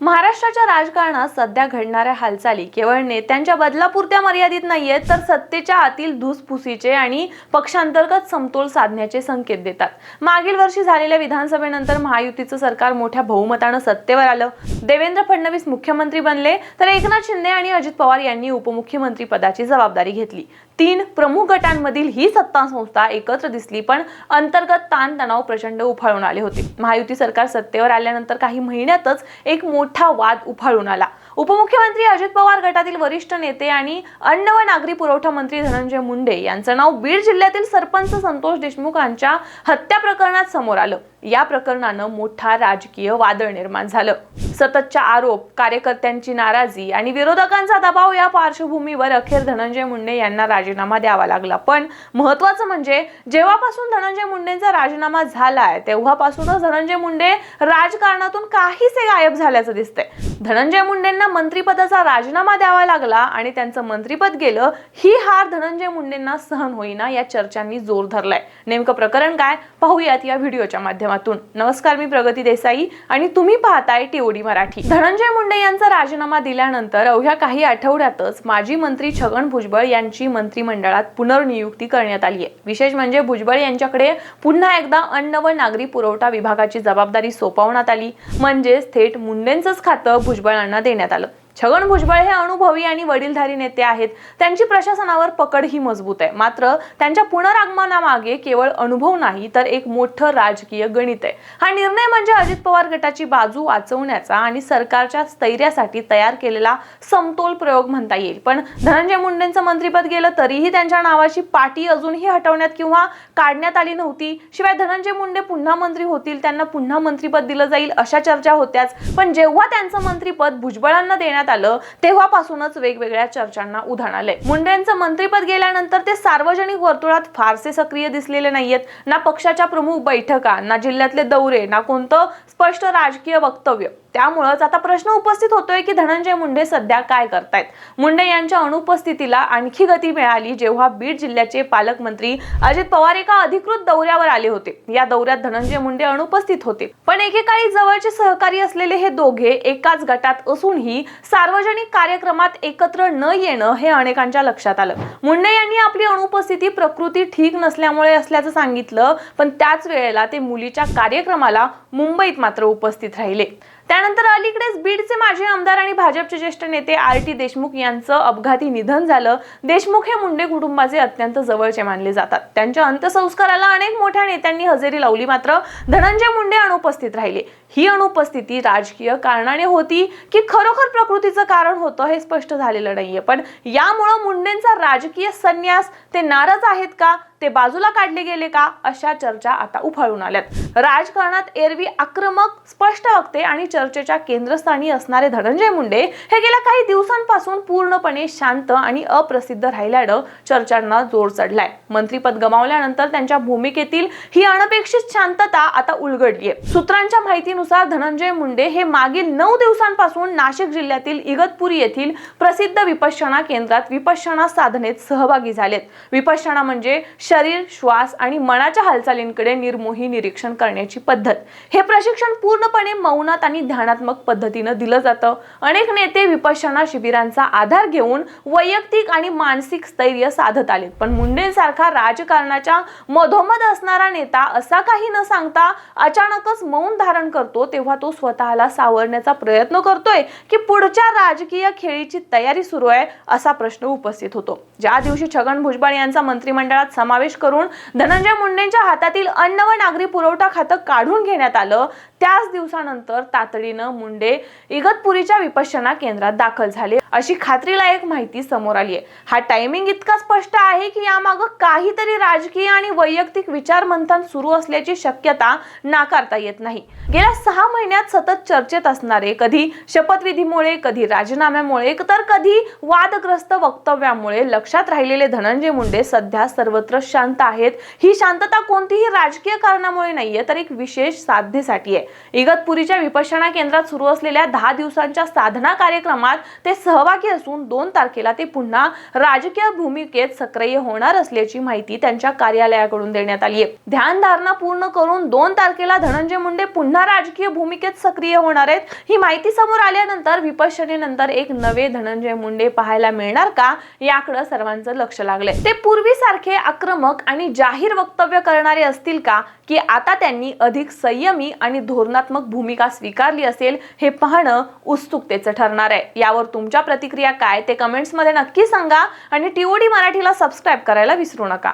महाराष्ट्राच्या राजकारणात सध्या घडणाऱ्या हालचाली केवळ नेत्यांच्या बदलापुरत्या मर्यादित नाहीयेत तर सत्तेच्या आतील धुसफुसीचे आणि पक्षांतर्गत समतोल साधण्याचे संकेत देतात. मागील वर्षी झालेल्या विधानसभेनंतर महायुतीचं सरकार मोठ्या बहुमतानं सत्तेवर आलं. देवेंद्र फडणवीस मुख्यमंत्री बनले तर एकनाथ शिंदे आणि अजित पवार यांनी उपमुख्यमंत्री पदाची जबाबदारी घेतली. तीन प्रमुख गटांमधील ही सत्ता संस्था एकत्र दिसली पण अंतर्गत ताणतणाव प्रचंड उफाळून आले होते. महायुती सरकार सत्तेवर आल्यानंतर काही महिन्यातच एक मोठी मोठा वाद उफाळून आला. उपमुख्यमंत्री अजित पवार गटातील वरिष्ठ नेते आणि अन्न व नागरी पुरवठा मंत्री धनंजय मुंडे यांचं नाव बीड जिल्ह्यातील सरपंच संतोष देशमुख यांच्या हत्या प्रकरणात समोर आलं. या प्रकरणानं मोठा राजकीय वादळ निर्माण झालं. सततच्या आरोप कार्यकर्त्यांची नाराजी आणि विरोधकांचा दबाव या पार्श्वभूमीवर अखेर धनंजय मुंडे यांना राजीनामा द्यावा लागला. पण महत्वाचं म्हणजे जेव्हापासून धनंजय मुंडेंचा राजीनामा झालाय तेव्हापासूनच धनंजय मुंडे राजकारणातून काहीसे गायब झाल्याचं दिसतंय. धनंजय मुंडेंना मंत्रिपदाचा राजीनामा द्यावा लागला आणि त्यांचं मंत्रिपद गेलं ही हार धनंजय मुंडेंना सहन होईना या चर्चांनी जोर धरलाय. नेमकं प्रकरण काय? पाहूयात या व्हिडिओच्या माध्यमातून. नमस्कार मी प्रगती देसाई आणि तुम्ही पाहताय टीओडी मराठी. धनंजय मुंडे यांचा राजीनामा दिल्यानंतर अवघ्या काही आठवड्यातच माजी मंत्री छगन भुजबळ यांची मंत्रिमंडळात पुनर्नियुक्ती करण्यात आली आहे. विशेष म्हणजे भुजबळ यांच्याकडे पुन्हा एकदा अन्न व नागरी पुरवठा विभागाची जबाबदारी सोपवण्यात आली. म्हणजेच थेट मुंडेंचंच खातं भुजबळांना देण्यात आलं. छगन भुजबळ हे अनुभवी आणि वडीलधारी नेते आहेत. त्यांची प्रशासनावर पकड ही मजबूत आहे. मात्र त्यांच्या पुनरागमनामागे केवळ अनुभव नाही तर एक मोठं राजकीय गणित आहे. हा निर्णय म्हणजे अजित पवार गटाची बाजू वाचवण्याचा आणि सरकारच्या स्थैर्यासाठी तयार केलेला समतोल प्रयोग म्हणता येईल. पण धनंजय मुंडेंचं मंत्रीपद गेलं तरीही त्यांच्या नावाची पाटी अजूनही हटवण्यात किंवा काढण्यात आली नव्हती. शिवाय धनंजय मुंडे पुन्हा मंत्री होतील त्यांना पुन्हा मंत्रीपद दिलं जाईल अशा चर्चा होत्याच. पण जेव्हा त्यांचं मंत्रीपद भुजबळांना देण्यात आलं. तेव्हापासूनच वेगवेगळ्या चर्चांना उधाण आलंय. मुंडेंचं मंत्रीपद गेल्यानंतर ते सार्वजनिक वर्तुळात फारसे सक्रिय दिसलेले नाहीयेत. ना पक्षाच्या प्रमुख बैठका ना जिल्ह्यातले दौरे ना कोणतं स्पष्ट राजकीय वक्तव्य. त्यामुळंच आता प्रश्न उपस्थित होतोय की धनंजय मुंडे सध्या काय करतायत? मुंडे यांच्या अनुपस्थितीला आणखी गती मिळाली जेव्हा बीड जिल्ह्याचे पालकमंत्री अजित पवार एका अधिकृत दौऱ्यावर आले होते. या दौऱ्यात धनंजय मुंडे अनुपस्थित होते. पण एकेकाळी जवळचे सहकारी असलेले हे दोघे एकाच गटात असूनही सार्वजनिक कार्यक्रमात एकत्र न येणं हे अनेकांच्या लक्षात आलं. मुंडे यांनी आपली अनुपस्थिती प्रकृती ठीक नसल्यामुळे असल्याचं सांगितलं पण त्याच वेळेला ते मुलीच्या कार्यक्रमाला मुंबईत मात्र उपस्थित राहिले. त्यानंतर अलीकडेच बीडचे माजी आमदार आणि भाजपचे ज्येष्ठ नेते आर टी देशमुख यांचं अपघाती निधन झालं. देशमुख हे मुंडे कुटुंबाचे अत्यंत जवळचे मानले जातात. त्यांच्या अंत्यसंस्काराला अनेक मोठ्या नेत्यांनी हजेरी लावली मात्र धनंजय मुंडे अनुपस्थित राहिले. ही अनुपस्थिती राजकीय कारणाने होती की खरोखर प्रकृतीचं कारण होतं हे स्पष्ट झालेलं नाहीये. पण यामुळं मुंडेंचा राजकीय संन्यास ते नाराज आहेत का? ते बाजूला काढले गेले का? अशा चर्चा आता उफाळून आल्यात. राजकारणात एरवी आक्रमक स्पष्ट वक्ते आणि चर्चेच्या केंद्रस्थानी असणारे धनंजय मुंडे हे गेल्या काही दिवसांपासून पूर्णपणे शांत आणि अप्रसिद्ध राहिल्यानं चर्चांना जोर चढलाय. मंत्रीपद गमावल्यानंतर त्यांच्या भूमिकेतील ही अनपेक्षित शांतता आता उलगडलीय. सूत्रांच्या माहितीनुसार धनंजय मुंडे हे मागील नऊ दिवसांपासून नाशिक जिल्ह्यातील इगतपुरी येथील प्रसिद्ध विपश्यना केंद्रात विपश्यना साधनेत सहभागी झालेत. विपश्यना म्हणजे शरीर श्वास आणि मनाच्या हालचालींकडे निर्मोही निरीक्षण करण्याची पद्धत. हे प्रशिक्षण पूर्णपणे मौनात आणि ध्यानात्मक पद्धतीनं दिलं जातं. अनेक नेते विपश्यना शिबिरांचा आधार घेऊन वैयक्तिक आणि मानसिक स्थैर्य साधत आलेत. पण मुंडेंसारखा राजकारणाच्या मधोमध असणारा नेता असा काही न सांगता अचानकच मौन धारण करतो तेव्हा तो स्वतःला सावरण्याचा प्रयत्न करतोय की पुढच्या राजकीय खेळीची तयारी सुरू आहे असा प्रश्न उपस्थित होतो. ज्या दिवशी छगन भुजबळ यांचा मंत्रिमंडळात समावेश करून धनंजय मुंडेंच्या हातातील अन्न व नागरी पुरवठा खातं काढून घेण्यात आलं. त्याच दिवसानंतर तातडीनं मुंडे इगतपुरीच्या विपश्यना केंद्रात दाखल झाले. अशी खात्रीलायक माहिती समोर आली आहे. हा टायमिंग इतका स्पष्ट आहे की यामागं काहीतरी राजकीय आणि वैयक्तिक विचार मंथन सुरू असल्याची शक्यता नाकारता येत नाही. गेल्या सहा महिन्यात सतत चर्चेत असणारे कधी शपथविधीमुळे कधी राजीनाम्यामुळे तर कधी वादग्रस्त वक्तव्यामुळे लक्षात राहिलेले धनंजय मुंडे सध्या सर्वत्र शांत आहेत. ही शांतता कोणतीही राजकीय कारणामुळे नाहीये तर एक विशेष साध्येसाठी आहे. इगतपुरीच्या विपश्यना केंद्रात सुरू असलेल्या दहा दिवसांच्या साधना कार्यक्रमात ते सह सहभागी असून दोन तारखेला ते पुन्हा राजकीय भूमिकेत सक्रिय होणार असल्याची माहिती त्यांच्या कार्यालयाकडून देण्यात आली आहे. ध्यानधारणा पूर्ण करून दोन तारखेला धनंजय मुंडे पुन्हा राजकीय भूमिकेत सक्रिय होणार आहेत ही माहिती समोर आल्यानंतर विपश्यनेनंतर एक नवे धनंजय मुंडे पाहायला मिळणार का याकडे सर्वांचं लक्ष लागलंय. ते पूर्वीसारखे आक्रमक आणि जाहीर वक्तव्य करणारे असतील का की आता त्यांनी अधिक संयमी आणि धोरणात्मक भूमिका स्वीकारली असेल हे पाहणं उत्सुकतेचं ठरणार आहे. यावर तुमच्या प्रतिक्रिया काय ते कमेंट्समध्ये नक्की सांगा आणि टीओडी मराठीला सबस्क्राईब करायला विसरू नका.